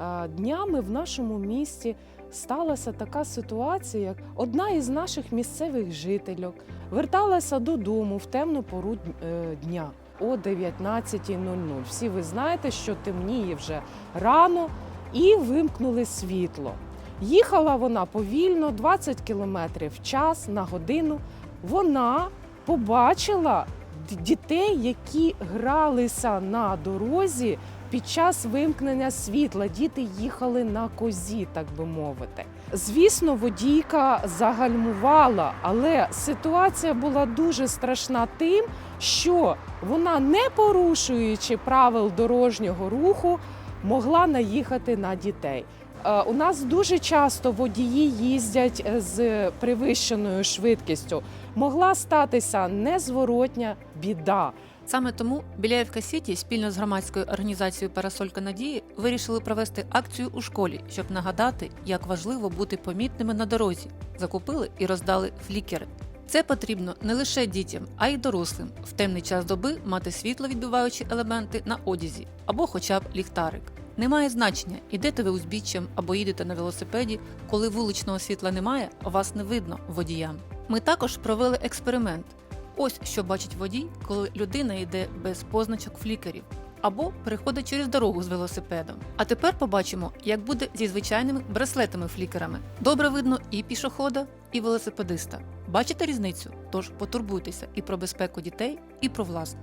Е, Днями в нашому місті сталася така ситуація, як одна із наших місцевих жительок верталася додому в темну пору е, дня о 19.00. Всі ви знаєте, що темніє вже рано, і вимкнули світло. Їхала вона повільно, 20 км в час на годину. Вона побачила дітей, які гралися на дорозі під час вимкнення світла. Діти їхали на козі, так би мовити. Звісно, водійка загальмувала, але ситуація була дуже страшна тим, що вона, не порушуючи правил дорожнього руху, могла наїхати на дітей. Е, У нас дуже часто водії їздять е, з перевищеною швидкістю. Могла статися незворотня біда. Саме тому Біляєвка Сіті спільно з громадською організацією Парасолька Надії вирішили провести акцію у школі, щоб нагадати, як важливо бути помітними на дорозі. Закупили і роздали флікери. Це потрібно не лише дітям, а й дорослим в темний час доби мати світловідбиваючі елементи на одязі або хоча б ліхтарик. Немає значення, ідете ви узбіччям або їдете на велосипеді, коли вуличного світла немає, вас не видно водіям. Ми також провели експеримент. Ось що бачить водій, коли людина йде без позначок флікерів або переходить через дорогу з велосипедом. А тепер побачимо, як буде зі звичайними браслетами-флікерами. Добре видно і пішохода, і велосипедиста. Бачите різницю? Тож потурбуйтеся і про безпеку дітей, і про власну.